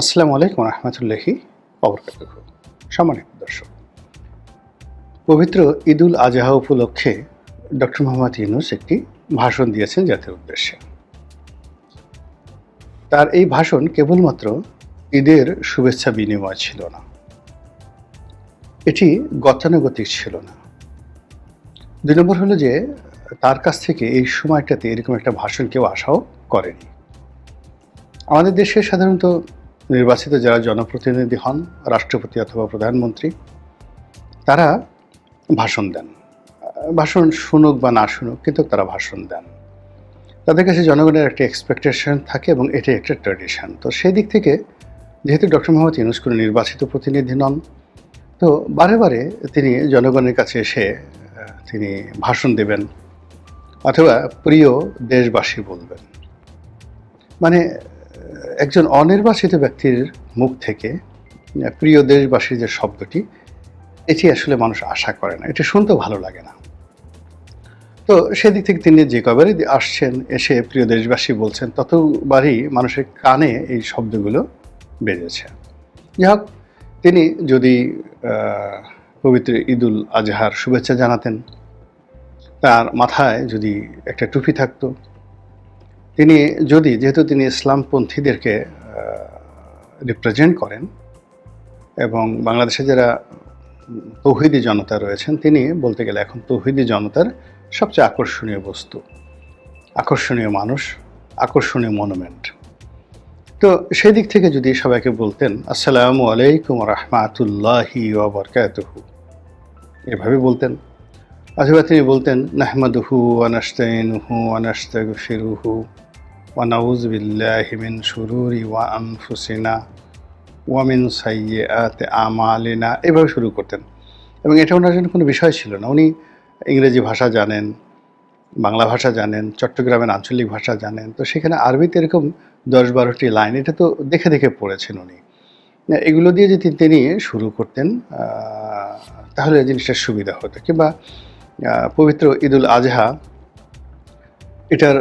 আসসালামু আলাইকুম রহমতুল্লাহি সম্মানিত দর্শক, পবিত্র ঈদুল আজহা উপলক্ষে ডক্টর মোহাম্মদ ইউনুস একটি ভাষণ দিয়েছেন জাতির উদ্দেশ্যে। তার এই ভাষণ কেবলমাত্র ঈদের শুভেচ্ছা বিনিময় ছিল না। এটি গতানুগতিক ছিল না। দুই নম্বর হলো যে, তার কাছ থেকে এই সময়টাতে এরকম একটা ভাষণ কেউ আশাও করেনি। আমাদের দেশে সাধারণত নির্বাচিত যারা জনপ্রতিনিধি হন, রাষ্ট্রপতি অথবা প্রধানমন্ত্রী, তারা ভাষণ দেন। ভাষণ শুনুক বা না শুনুক, কিন্তু তারা ভাষণ দেন। তাদের কাছে জনগণের একটা এক্সপেকটেশন থাকে এবং এটি একটা ট্র্যাডিশন তো সেই দিক থেকে, যেহেতু ডক্টর মোহাম্মদ ইউনুস কোনো নির্বাচিত প্রতিনিধি নন, তো বারে বারে তিনি জনগণের কাছে এসে তিনি ভাষণ দেবেন অথবা প্রিয় দেশবাসী বলবেন। মানে একজন অনির্বাচিত ব্যক্তির মুখ থেকে প্রিয় দেশবাসীর যে শব্দটি, এটি আসলে মানুষ আশা করে না। এটা শুনতেও ভালো লাগে না। তো সেদিক থেকে তিনি যে কবারই আসছেন, এসে প্রিয় দেশবাসী বলছেন, ততবারই মানুষের কানে এই শব্দগুলো বেজেছে যাই হোক, তিনি যদি পবিত্র ঈদুল আজহার শুভেচ্ছা জানাতেন, তার মাথায় যদি একটা টুপি থাকতো তিনি যদি, যেহেতু তিনি ইসলামপন্থীদেরকে রিপ্রেজেন্ট করেন এবং বাংলাদেশে যারা তৌহিদি জনতা রয়েছেন, তিনি বলতে গেলে এখন তৌহিদি জনতার সবচেয়ে আকর্ষণীয় বস্তু। আকর্ষণীয় মানুষ, আকর্ষণীয় মনুমেন্ট তো সেই দিক থেকে যদি সবাইকে বলতেন, আসসালামু আলাইকুম রহমাতুল্লাহি ওবরকাতহু এভাবে বলতেন। অথবা তিনি বলতেন, নাহমাদুহু আনাস্তাইনুহু আনাস্তাগফিরুহু মিন শুরুরি ওয়া আনফুসিনা ওয়া মিন সাইয়্যাতি আমালিনা এভাবে শুরু করতেন। এবং এটা ওনার জন্য কোনো বিষয় ছিল না। উনি ইংরেজি ভাষা জানেন, বাংলা ভাষা জানেন, চট্টগ্রামের আঞ্চলিক ভাষা জানেন। তো সেখানে আরবিতে এরকম দশ বারোটি লাইন, এটা তো দেখে দেখে পড়েছেন উনি। এগুলো দিয়ে যদি তিনি শুরু করতেন তাহলে জিনিসটা সুবিধা হতো। কিংবা পবিত্র ঈদুল আজহা, এটার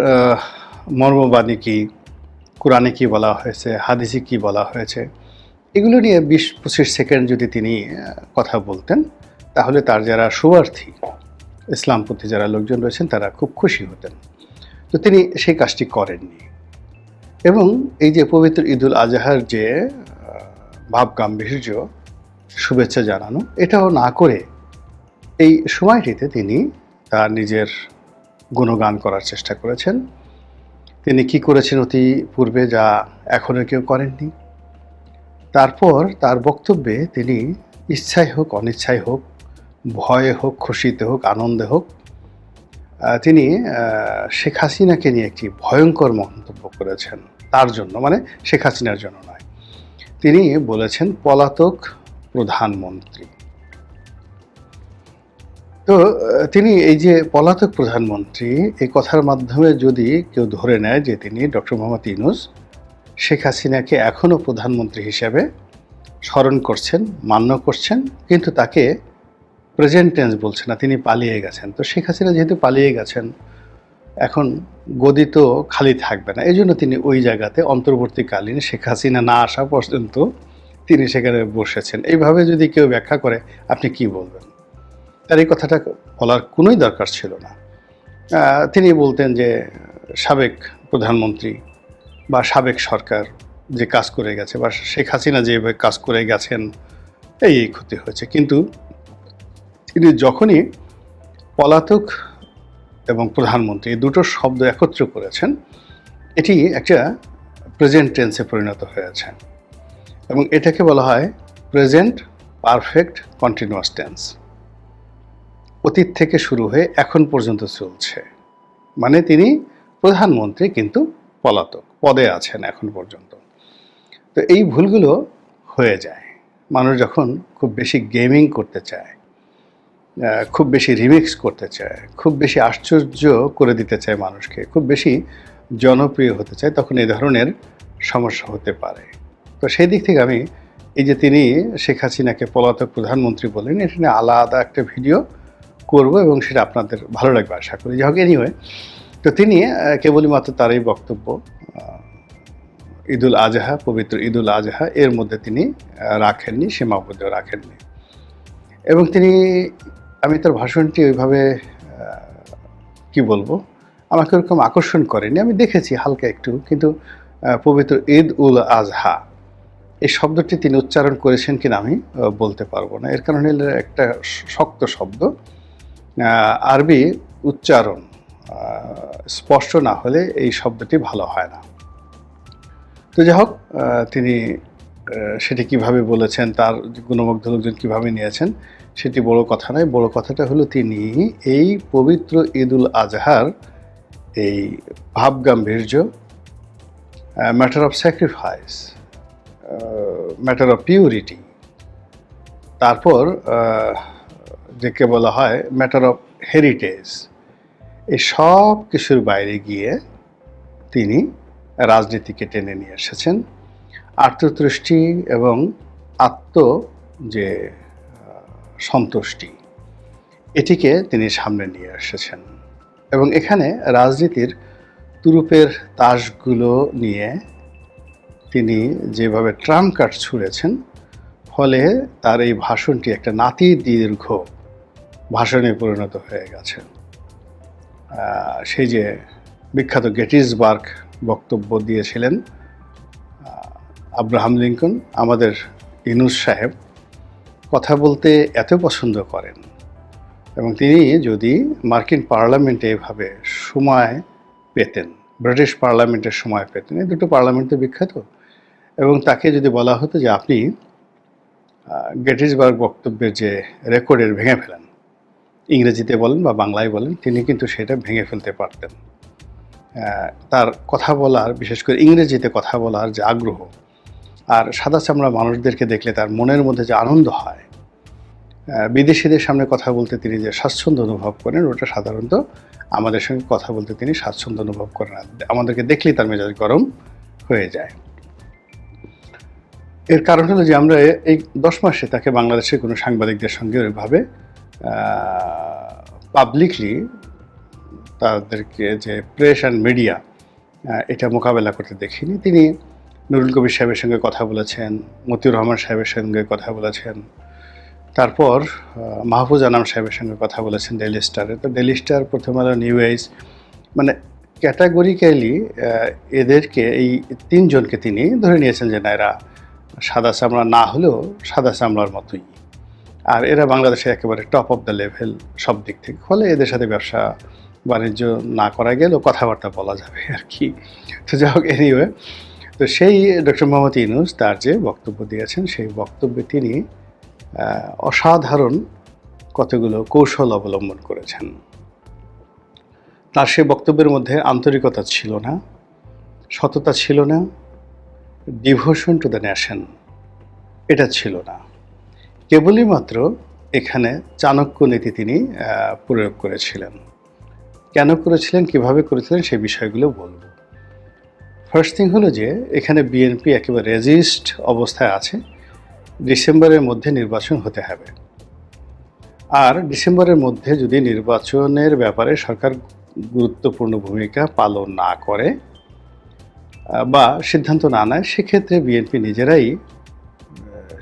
মর্মবাণী কী, কোরআনে কী বলা হয়েছে, হাদিসে কী বলা হয়েছে, এগুলো নিয়ে বিশ পঁচিশ সেকেন্ড যদি তিনি কথা বলতেন, তাহলে তার যারা শুভার্থী ইসলামপন্থী যারা লোকজন রয়েছেন, তারা খুব খুশি হতেন। তো তিনি সেই কাজটি করেননি। এবং এই যে পবিত্র ঈদুল আজহার যে ভাব গাম্ভীর্য শুভেচ্ছা জানানো, এটাও না করে এই সময়টিতে তিনি তার নিজের গুণগান করার চেষ্টা করেছেন। তিনি কি করেছেন অতি পূর্বে যা এখনও কেউ করেননি? তারপর তার বক্তব্যে তিনি ইচ্ছাই হোক অনিচ্ছাই হোক, ভয়ে হোক, খুশিতে হোক, আনন্দে হোক তিনি শেখ হাসিনাকে নিয়ে একটি ভয়ঙ্কর মন্তব্য করেছেন। তার জন্য মানে শেখ হাসিনার জন্য নয়। তিনি বলেছেন, পলাতক প্রধানমন্ত্রী। তো তিনি এই যে পলাতক প্রধানমন্ত্রী, এই কথার মাধ্যমে যদি কেউ ধরে নেয় যে তিনি ডক্টর মোহাম্মদ ইউনুস, শেখ হাসিনাকে এখনও প্রধানমন্ত্রী হিসেবে স্মরণ করছেন, মান্য করছেন, কিন্তু তাকে প্রেজেন্ট টেন্স বলছে না, তিনি পালিয়ে গেছেন। তো শেখ হাসিনা যেহেতু পালিয়ে গেছেন, এখন গদি তো খালি থাকবে না। এই জন্য তিনি ওই জায়গাতে অন্তর্বর্তীকালীন শেখ হাসিনা না আসা পর্যন্ত তিনি সেখানে বসেছেন। এইভাবে যদি কেউ ব্যাখ্যা করে, আপনি কি বলবেন? তার এই কথাটা বলার কোনোই দরকার ছিল না। তিনি বলতেন যে, সাবেক প্রধানমন্ত্রী বা সাবেক সরকার যে কাজ করে গেছে বা শেখ হাসিনা যেভাবে কাজ করে গেছেন, এই এই ক্ষতি হয়েছে। কিন্তু তিনি যখনই পলাতক এবং প্রধানমন্ত্রী দুটো শব্দ একত্র করেছেন, এটি একটা প্রেজেন্ট টেন্সে পরিণত হয়েছে এবং এটাকে বলা হয় প্রেজেন্ট পারফেক্ট কন্টিনিউয়াস টেন্স অতীত থেকে শুরু হয়ে এখন পর্যন্ত চলছে। মানে তিনি প্রধানমন্ত্রী কিন্তু পলাতক, পদে আছেন এখন পর্যন্ত। তো এই ভুলগুলো হয়ে যায়। মানুষ যখন খুব বেশি গেমিং করতে চায় খুব বেশি রিমিক্স করতে চায়, খুব বেশি আশ্চর্য করে দিতে চায় মানুষকে, খুব বেশি জনপ্রিয় হতে চায়, তখন এই ধরনের সমস্যা হতে পারে। তো সেই দিক থেকে আমি এই যে তিনি শেখ হাসিনাকে পলাতক প্রধানমন্ত্রী বলেন, এটা নিয়ে আলাদা একটা ভিডিও করব এবং সেটা আপনাদের ভালো লাগবে আশা করি। যাই হোক এনিওয়ে তো তিনি কেবলই তার এই বক্তব্য ঈদুল আজহা, পবিত্র ঈদুল আজহা, এর মধ্যে তিনি রাখেননি সীমাবদ্ধ রাখেননি। এবং তিনি, আমি তার ভাষণটি ওইভাবে কি বলব, আমাকে ওরকম আকর্ষণ করেনি। আমি দেখেছি হালকা একটু, কিন্তু পবিত্র ঈদ উল আজহা, এই শব্দটি তিনি উচ্চারণ করেছেন কিনা আমি বলতে পারব না। এর কারণে একটা শক্ত শব্দ। আরবি উচ্চারণ স্পষ্ট না হলে এই শব্দটি ভালো হয় না। তো যাই হোক তিনি সেটি কীভাবে বলেছেন, তার গুণমুগ্ধ লোকজন কীভাবে নিয়েছেন, সেটি বড় কথা নয়। বড় কথাটা হলো তিনি এই পবিত্র ঈদুল আজহার, এই ভাব গাম্ভীর্য matter of sacrifice matter of purity তারপর যাকে বলা হয় ম্যাটার অফ হেরিটেজ এই সব কিছুর বাইরে গিয়ে তিনি রাজনীতিকে টেনে নিয়ে এসেছেন। আত্মতৃষ্টি এবং আত্ম যে সন্তুষ্টি, এটিকে তিনি সামনে নিয়ে এসেছেন। এবং এখানে রাজনীতির তুরুপের তাসগুলো নিয়ে তিনি যেভাবে ট্রাম কার্ড ছুঁড়েছেন, ফলে তার এই ভাষণটি একটা নাতি দীর্ঘ ভাষণে পরিণত হয়ে গেছে। সেই যে বিখ্যাত গেটিসবার্গ বক্তব্য দিয়েছিলেন আব্রাহাম লিঙ্কন, আমাদের ইনুস সাহেব, কথা বলতে এত পছন্দ করেন এবং তিনি যদি মার্কিন পার্লামেন্টে এভাবে সময় পেতেন, ব্রিটিশ পার্লামেন্টের সময় পেতেন, এই দুটো পার্লামেন্ট তো বিখ্যাত। এবং তাকে যদি বলা হতো যে আপনি গেটিসবার্গ বক্তব্যের যে রেকর্ডের ভেঙে ফেলেন ইংরেজিতে বলেন বা বাংলায় বলেন, তিনি কিন্তু সেটা ভেঙে ফেলতে পারতেন। তার কথা বলার, বিশেষ করে ইংরেজিতে কথা বলার যে আগ্রহ, আর সাদা চামড়া মানুষদেরকে দেখলে তার মনের মধ্যে যে আনন্দ হয় বিদেশিদের সামনে কথা বলতে তিনি যে স্বাচ্ছন্দ্য অনুভব করেন, ওটা সাধারণত আমাদের সঙ্গে কথা বলতে তিনি স্বাচ্ছন্দ্য অনুভব করেন আমাদেরকে দেখলেই তার মেজাজ গরম হয়ে যায়। এর কারণ হলো যে আমরা এই দশ মাসে তাকে বাংলাদেশের কোনো সাংবাদিকদের সঙ্গে ওইভাবে পাবলিকলি তাদেরকে যে প্রেস অ্যান্ড মিডিয়া এটা মোকাবেলা করতে দেখিনি। তিনি নুরুল কবির সাহেবের সঙ্গে কথা বলেছেন, মতিউর রহমান সাহেবের সঙ্গে কথা বলেছেন। তারপর মাহফুজ আনাম সাহেবের সঙ্গে কথা বলেছেন ডেলি স্টারে তো ডেলি স্টার প্রথম আলো নিউ এজ মানে ক্যাটাগরিক্যালি এদেরকে, এই তিনজনকে তিনি ধরে নিয়েছেন যে, না, এরা সাদা চামড়া না হলেও সাদা চামড়ার মতোই। আর এরা বাংলাদেশে একেবারে টপ অফ দ্য লেভেল সব দিক থেকে। ফলে এদের সাথে ব্যবসা বাণিজ্য না করা গেলেও কথাবার্তা বলা যাবে আর কি। তো যাই হোক এনিওয়ে তো সেই ডক্টর মোহাম্মদ ইউনুস তার যে বক্তব্য দিয়েছেন, সেই বক্তব্যে তিনি অসাধারণ কতগুলো কৌশল অবলম্বন করেছেন। তার সেই বক্তব্যের মধ্যে আন্তরিকতা ছিল না, সততা ছিল না ডিভোশন টু দ্য ন্যাশন এটা ছিল না। কেবলই মাত্র এখানে চাণক্য নীতি তিনি প্রয়োগ করেছিলেন। কেন করেছিলেন, কীভাবে করেছিলেন, সেই বিষয়গুলো বলব। ফার্স্ট থিং হলো যে, এখানে বিএনপি একেবারে রেজিস্ট অবস্থায় আছে। ডিসেম্বরের মধ্যে নির্বাচন হতে হবে। আর ডিসেম্বরের মধ্যে যদি নির্বাচনের ব্যাপারে সরকার গুরুত্বপূর্ণ ভূমিকা পালন না করে বা সিদ্ধান্ত না নেয়, সেক্ষেত্রে বিএনপি নিজেরাই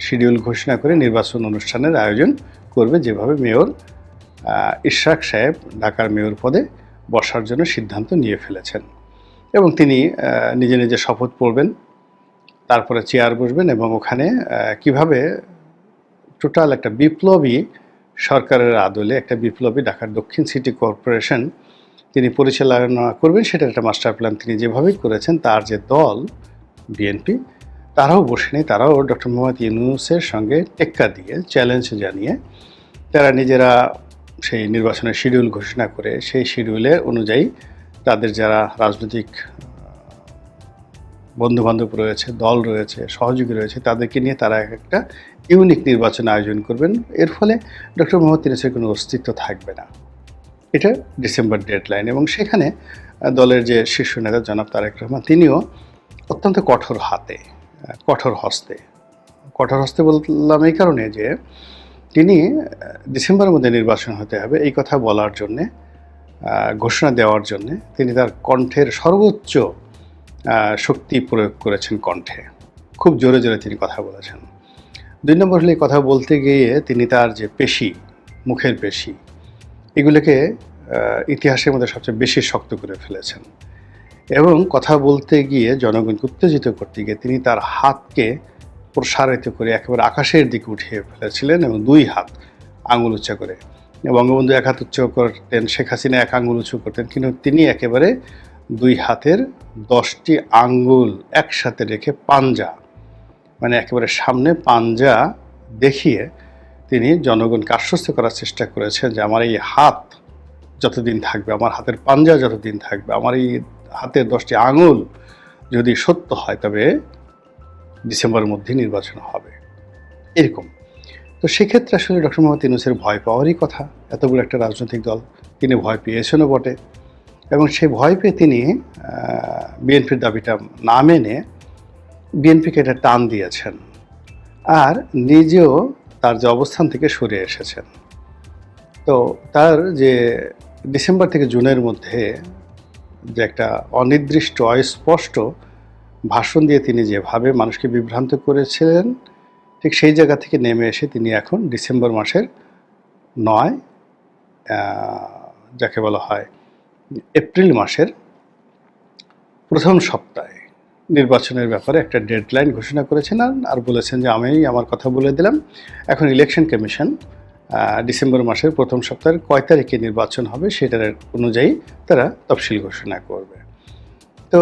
শিডিউল ঘোষণা করে নির্বাচন অনুষ্ঠানের আয়োজন করবে যেভাবে মেয়র ইশরাক সাহেব ঢাকার মেয়র পদে বসার জন্য সিদ্ধান্ত নিয়ে ফেলেছেন। এবং তিনি নিজে নিজে শপথ পড়বেন, তারপরে চেয়ার বসবেন এবং ওখানে কীভাবে টোটাল একটা বিপ্লবী সরকারের আদলে একটা বিপ্লবী ঢাকার দক্ষিণ সিটি কর্পোরেশন তিনি পরিচালনা করবেন সেটা একটা মাস্টার প্ল্যান তিনি যেভাবেই করেছেন, তার যে দল, বিএনপি তারাও বসেনি তারাও ডক্টর মোহাম্মদ ইউনুসের সঙ্গে টেক্কা দিয়ে চ্যালেঞ্জ জানিয়ে তারা নিজেরা সেই নির্বাচনের শিডিউল ঘোষণা করে, সেই শিডিউলের অনুযায়ী তাদের যারা রাজনৈতিক বন্ধুবান্ধব রয়েছে, দল রয়েছে, সহযোগী রয়েছে, তাদেরকে নিয়ে তারা এক একটা ইউনিক নির্বাচন আয়োজন করবেন। এর ফলে ডক্টর মোহাম্মদ ইউনুসের কোনো অস্তিত্ব থাকবে না। এটা ডিসেম্বর ডেডলাইন এবং সেখানে দলের যে শীর্ষ নেতা জনাব তারেক রহমান, তিনিও অত্যন্ত কঠোর হাতে কঠোর হস্তে। কঠোর হস্তে বললাম এই কারণে যে, তিনি ডিসেম্বরের মধ্যে নির্বাচন হতে হবে এই কথা বলার জন্যে ঘোষণা দেওয়ার জন্যে তিনি তার কণ্ঠের সর্বোচ্চ শক্তি প্রয়োগ করেছেন কণ্ঠে। খুব জোরে জোরে তিনি কথা বলেছেন। দুই নম্বর হলে কথা বলতে গিয়ে তিনি তার যে পেশি, মুখের পেশি, এগুলোকে ইতিহাসের মধ্যে সবচেয়ে বেশি শক্ত করে ফেলেছেন। এবং কথা বলতে গিয়ে জনগণকে উত্তেজিত করতে গিয়ে তিনি তার হাতকে প্রসারিত করে একেবারে আকাশের দিকে উঠিয়ে ফেলেছিলেন এবং দুই হাত আঙুল উঁচা করে। বঙ্গবন্ধু এক হাত উচ্চ করতেন, শেখ হাসিনা এক আঙুল উঁচু করতেন, কিন্তু তিনি একেবারে দুই হাতের দশটি আঙ্গুল একসাথে রেখে পাঞ্জা মানে একেবারে সামনে পাঞ্জা দেখিয়ে তিনি জনগণকে আশ্বস্ত করার চেষ্টা করেছেন যে আমার এই হাত যতদিন থাকবে, আমার হাতের পাঞ্জা যতদিন থাকবে, আমার এই হাতের দশটি আঙুল যদি সত্য হয়, তবে ডিসেম্বরের মধ্যে নির্বাচন হবে। এরকম। তো সেক্ষেত্রে আসলে ডক্টর মোহাম্মদ ইউনুসের ভয় পাওয়ারই কথা। এতগুলো একটা রাজনৈতিক দল, তিনি ভয় পেয়েছেনও বটে। এবং সেই ভয় পেয়ে তিনি বিএনপির দাবিটা না মেনে বিএনপিকে এটা টান দিয়েছেন। আর নিজেও তার যে অবস্থান থেকে সরে এসেছেন। তো তার যে ডিসেম্বর থেকে জুনের মধ্যে যে একটা অনির্দিষ্ট, অস্পষ্ট ভাষণ দিয়ে তিনি যেভাবে মানুষকে বিভ্রান্ত করেছিলেন, ঠিক সেই জায়গা থেকে নেমে এসে তিনি এখন ডিসেম্বর মাসের নয় যাকে বলা হয় এপ্রিল মাসের প্রথম সপ্তাহে নির্বাচনের ব্যাপারে একটা ডেডলাইন ঘোষণা করেছেন আর- বলেছেন যে আমি আমার কথা বলে দিলাম। এখন ইলেকশন কমিশন ডিসেম্বর মাসের প্রথম সপ্তাহের কয় তারিখে নির্বাচন হবে সেটার অনুযায়ী তারা তফসিল ঘোষণা করবে। তো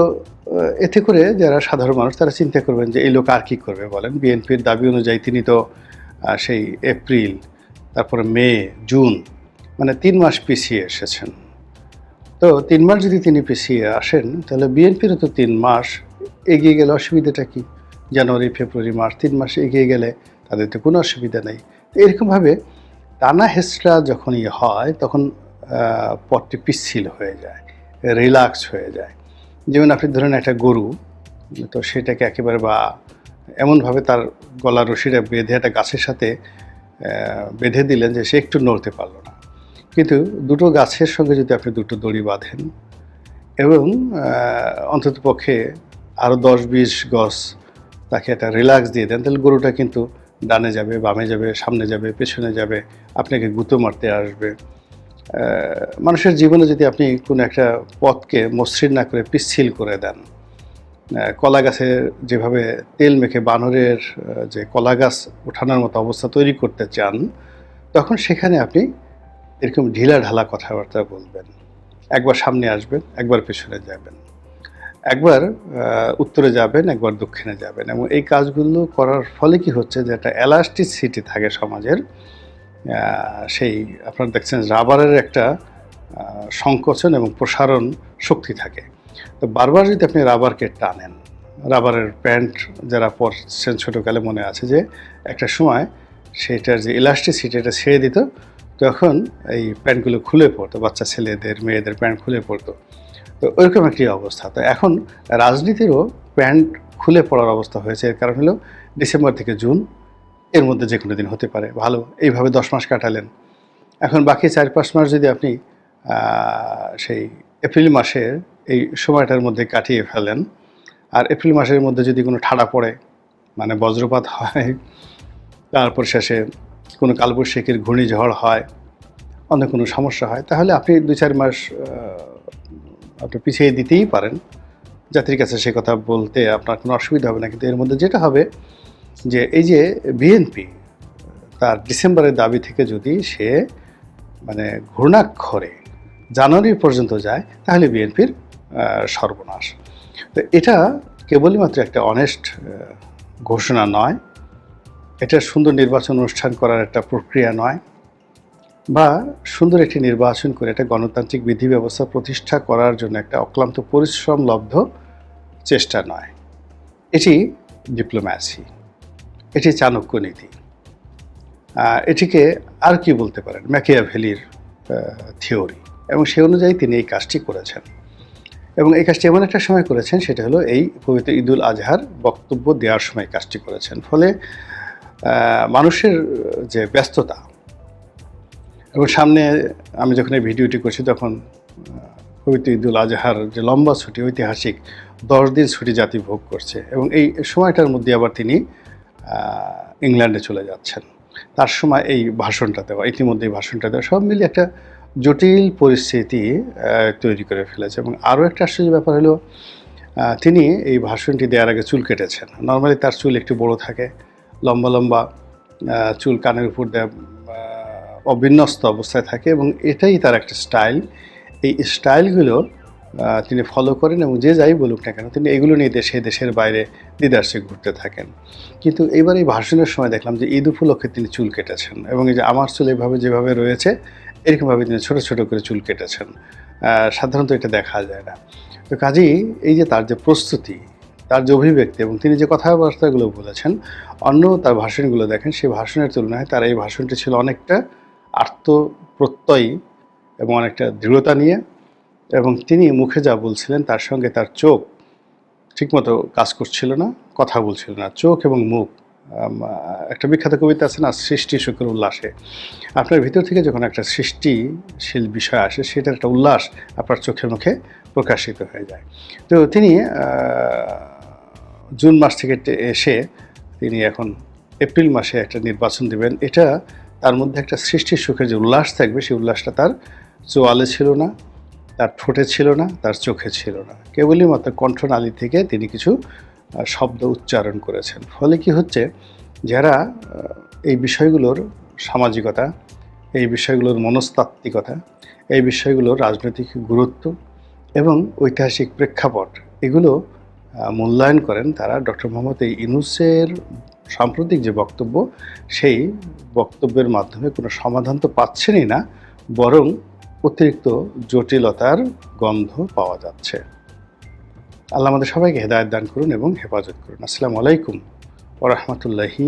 এতে করে যারা সাধারণ মানুষ তারা চিন্তা করবেন যে এই লোক আর কী করবে বলেন। বিএনপির দাবি অনুযায়ী তিনি তো সেই এপ্রিল, তারপরে মে, জুন মানে তিন মাস পিছিয়ে এসেছেন। তো তিন মাস যদি তিনি পিছিয়ে আসেন, তাহলে বিএনপিরও তো তিন মাস এগিয়ে গেলে অসুবিধাটা কি? জানুয়ারি, ফেব্রুয়ারি, মার্চ তিন মাস এগিয়ে গেলে তাদের তো কোনো অসুবিধা নেই। এরকমভাবে টানা হেসরা যখন ইয়ে হয়, তখন পথটি পিচ্ছিল হয়ে যায় রিল্যাক্স হয়ে যায়। যেমন আপনি ধরেন একটা গরু, তো সেটাকে একেবারে বা এমনভাবে তার গলা রশিটা বেঁধে একটা গাছের সাথে বেঁধে দিলেন যে সে একটু নড়তে পারল না। কিন্তু দুটো গাছের সঙ্গে যদি আপনি দুটো দড়ি বাঁধেন এবং অন্তত পক্ষে আরও দশ বিশ গজ তাকে একটা রিল্যাক্স দিয়ে দেন, তাহলে গরুটা কিন্তু ডানে যাবে, বামে যাবে, সামনে যাবে, পেছনে যাবে, আপনাকে গুঁতো মারতে আসবে। মানুষের জীবনে যদি আপনি কোনো একটা পথকে মসৃণ না করে পিচ্ছিল করে দেন কলা গাছে যেভাবে তেল মেখে বানরের যে কলা গাছ ওঠানোর মতো অবস্থা তৈরি করতে চান, তখন সেখানে আপনি এরকম ঢিলা ঢালা কথাবার্তা বলবেন। একবার সামনে আসবেন, একবার পেছনে যাবেন। একবার উত্তরে যাবেন, একবার দক্ষিণে যাবেন এবং এই কাজগুলো করার ফলে কি হচ্ছে যে একটা এলাস্টিসিটি থাকে সমাজের। সেই আপনারা দেখছেন রাবারের একটা সংকোচন এবং প্রসারণ শক্তি থাকে। তো বারবার যদি আপনি রাবারকে টানেন, রাবারের প্যান্ট যারা পরছেন ছোটোকালে মনে আছে যে একটা সময় সেটার যে ইলাস্টিসিটি এটা ছেড়ে দিত, তখন এই প্যান্টগুলো খুলে পড়তো, বাচ্চা ছেলেদের, মেয়েদের প্যান্ট খুলে পড়তো। তো ওইরকম একটি অবস্থা। তো এখন রাজনীতিরও প্যান্ট খুলে পড়ার অবস্থা হয়েছে। এর কারণ হলো ডিসেম্বর থেকে জুন, এর মধ্যে যে কোনো দিন হতে পারে। ভালো, এইভাবে দশ মাস কাটালেন। এখন বাকি চার পাঁচ মাস যদি আপনি সেই এপ্রিল মাসের এই সময়টার মধ্যে কাটিয়ে ফেলেন, আর এপ্রিল মাসের মধ্যে যদি কোনো ঠাড়া পড়ে মানে বজ্রপাত হয়, তারপর শেষে কোনো কালবৈশাখীর ঘূর্ণিঝড় হয়, অন্য কোনো সমস্যা হয়, তাহলে আপনি দু চার মাস আপনি পিছিয়ে দিতেই পারেন। জাতির কাছে সে কথা বলতে আপনার কোনো অসুবিধা হবে না, কিন্তু এর মধ্যে যেটা হবে যে এই যে বিএনপি তার ডিসেম্বরের দাবি থেকে যদি সে মানে ঘূর্ণাক্ষরে জানুয়ারি পর্যন্ত যায়, তাহলে বিএনপির সর্বনাশ। তো এটা কেবলমাত্র একটা অনেস্ট ঘোষণা নয়। এটা সুন্দর নির্বাচন অনুষ্ঠান করার একটা প্রক্রিয়া নয়। বা সুন্দর একটি নির্বাচন করে একটা গণতান্ত্রিক বিধি ব্যবস্থা প্রতিষ্ঠা করার জন্য একটা অক্লান্ত পরিশ্রম লব্ধ চেষ্টা নয়। এটি ডিপ্লোম্যাসি এটি চাণক্য নীতি। এটিকে আর কি বলতে পারেন? ম্যাকিয়াভেলির থিওরি এবং সে অনুযায়ী তিনি এই কাজটি করেছেন। এবং এই কাজটি এমন একটা সময় করেছেন, সেটা হলো এই পবিত্র ঈদুল আজহার বক্তব্য দেওয়ার সময় কাজটি করেছেন। ফলে মানুষের যে ব্যস্ততা এবং সামনে আমি যখন এই ভিডিওটি করছি তখন পবিত্র ঈদুল আজহার যে লম্বা ছুটি, ঐতিহাসিক দশ দিন ছুটি জাতি ভোগ করছে এবং এই সময়টার মধ্যে আবার তিনি ইংল্যান্ডে চলে যাচ্ছেন। তার সময় এই ভাষণটা দেওয়া, ইতিমধ্যে এই ভাষণটা দেওয়া, সব মিলিয়ে একটা জটিল পরিস্থিতি তৈরি করে ফেলেছে এবং আরও একটা আশ্চর্য ব্যাপার হলো তিনি এই ভাষণটি দেওয়ার আগে চুল কেটেছেন। নর্মালি তার চুল একটু বড় থাকে, লম্বা লম্বা চুল কানের উপর দেওয়া অবিন্যস্ত অবস্থায় থাকে এবং এটাই তার একটা স্টাইল। এই স্টাইলগুলো তিনি ফলো করেন এবং যে যাই বলুক না কেন, তিনি এগুলো নিয়ে দেশে, দেশের বাইরে দিদার্সে ঘুরতে থাকেন। কিন্তু এবার এই ভাষণের সময় দেখলাম যে ঈদ উপলক্ষে তিনি চুল কেটেছেন এবং এই যে আমার চুল এভাবে যেভাবে রয়েছে, এরকমভাবে তিনি ছোট ছোট করে চুল কেটেছেন। সাধারণত এটা দেখা যায় না। তো কাজেই এই যে তার যে প্রস্তুতি, তার যে অভিব্যক্তি এবং তিনি যে কথাবার্তাগুলো বলেছেন, অন্য তার ভাষণগুলো দেখেন, সেই ভাষণের তুলনায় তার এই ভাষণটি ছিল অনেকটা আত্মপ্রত্যয়ী এবং অনেকটা দৃঢ়তা নিয়ে এবং তিনি মুখে যা বলছিলেন তার সঙ্গে তার চোখ ঠিকমতো কাজ করছিল না, কথা বলছিল না, চোখ এবং মুখ একটা বিখ্যাত কবিতা আছে না, সৃষ্টি সুখের উল্লাসে। আপনার ভিতর থেকে যখন একটা সৃষ্টিশীল বিষয় আসে, সেটার একটা উল্লাস আপনার চোখে মুখে প্রকাশিত হয়ে যায়। তো তিনি জুন মাস থেকে এসে তিনি এখন এপ্রিল মাসে একটা নির্বাচন দেবেন। এটা তার মধ্যে একটা সৃষ্টির সুখের যে উল্লাস থাকবে, সেই উল্লাসটা তার চোয়ালে ছিল না, তার ঠোঁটে ছিল না, তার চোখে ছিল না। কেবলই মাত্র কণ্ঠনালী থেকে তিনি কিছু শব্দ উচ্চারণ করেছেন। ফলে কি হচ্ছে, যারা এই বিষয়গুলোর সামাজিকতা, এই বিষয়গুলোর মনস্তাত্ত্বিকতা, এই বিষয়গুলোর রাজনৈতিক গুরুত্ব এবং ঐতিহাসিক প্রেক্ষাপট, এগুলো মূল্যায়ন করেন তারা ডক্টর মোহাম্মদ ইনুসের সাম্প্রতিক যে বক্তব্য, সেই বক্তব্যের মাধ্যমে কোনো সমাধান তো পাচ্ছেনই না, বরং অতিরিক্ত জটিলতার গন্ধ পাওয়া যাচ্ছে। আল্লাহ আমাদের সবাইকে হেদায়ত দান করুন এবং হেফাজত করুন। আসসালামু আলাইকুম ওরহমতুল্লাহি